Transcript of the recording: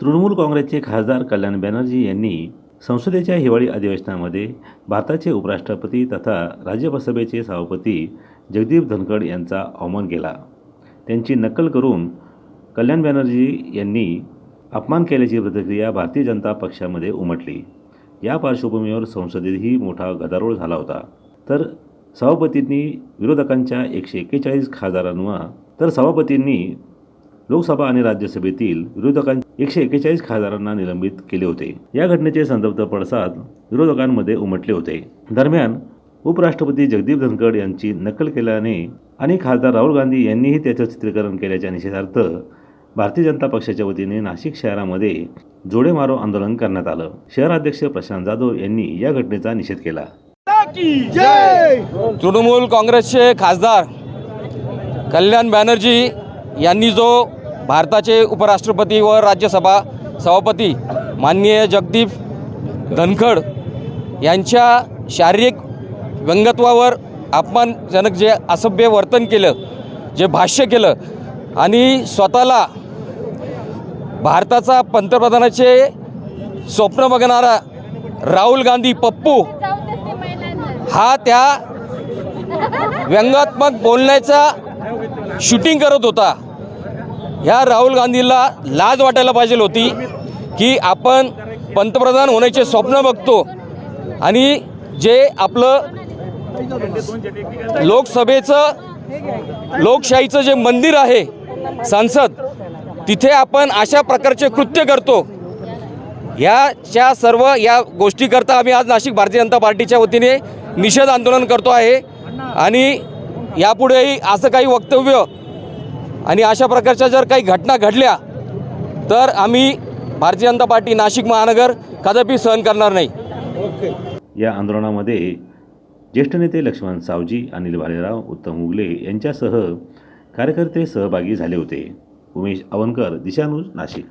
तृणमूल काँग्रेसचे खासदार कल्याण बॅनर्जी यांनी संसदेच्या हिवाळी अधिवेशनामध्ये भारताचे उपराष्ट्रपती तथा राज्यसभेचे सभापती जगदीप धनखड यांचा अवमान केला. त्यांची नक्कल करून कल्याण बॅनर्जी यांनी अपमान केल्याची प्रतिक्रिया भारतीय जनता पक्षामध्ये उमटली. या पार्श्वभूमीवर संसदेतही मोठा गदारोळ झाला होता. तर सभापतींनी विरोधकांच्या एकशे एक्केचाळीस खासदारांवर तर सभापतींनी लोकसभा आणि राज्यसभेतील विरोधकांच्या एकशे एक्केचाळीस खासदारांना निलंबित केले होते. या घटनेचे संतप्त पडसाद विरोधकांमध्ये उमटले होते. दरम्यान उपराष्ट्रपती जगदीप धनखड यांची नक्कल केल्याने आणि खासदार राहुल गांधी यांनीही त्याचं चित्रीकरण केल्याच्या निषेधार्थ भारतीय जनता पक्षाच्या वतीने नाशिक शहरामध्ये जोडे मारो आंदोलन करण्यात आलं. शहराध्यक्ष प्रशांत जाधव यांनी या घटनेचा निषेध केला. तृणमूल काँग्रेसचे खासदार कल्याण बॅनर्जी यांनी जो भारताचे उपराष्ट्रपती व राज्यसभा सभापती माननीय जगदीप धनखड यांच्या शारीरिक व्यंगत्वावर अपमानजनक जे असभ्य वर्तन केलं जे भाष्य केलं आणि स्वतःला भारताचा पंतप्रधानाचे स्वप्न बघणारा राहुल गांधी पप्पू हा त्या व्यंगात्मक बोलण्याचा शूटिंग करत होता. ह्या राहुल गांधीला लाज वाटायला पाहिजे होती की आपण पंतप्रधान होण्याचे स्वप्न बघतो आणि जे आपलं लोकसभेचं लोकशाहीचं जे मंदिर आहे संसद तिथे आपण अशा प्रकारचे कृत्य करतो. याच्या सर्व या गोष्टीकरता आम्ही आज नाशिक भारतीय जनता पार्टीच्या वतीने निषेध आंदोलन करतो आहे आणि यापुढेही असं काही वक्तव्य आणि अशा प्रकारच्या जर काही घटना घडल्या तर आम्ही भारतीय जनता पार्टी नाशिक महानगर कदापि सहन करणार नाही. या आंदोलनामध्ये ज्येष्ठ नेते लक्ष्मण सावजी अनिल भालेराव उत्तम उगले यांच्यासह कार्यकर्ते सहभागी झाले होते. उमेश अवनकर दिशानूज नाशिक.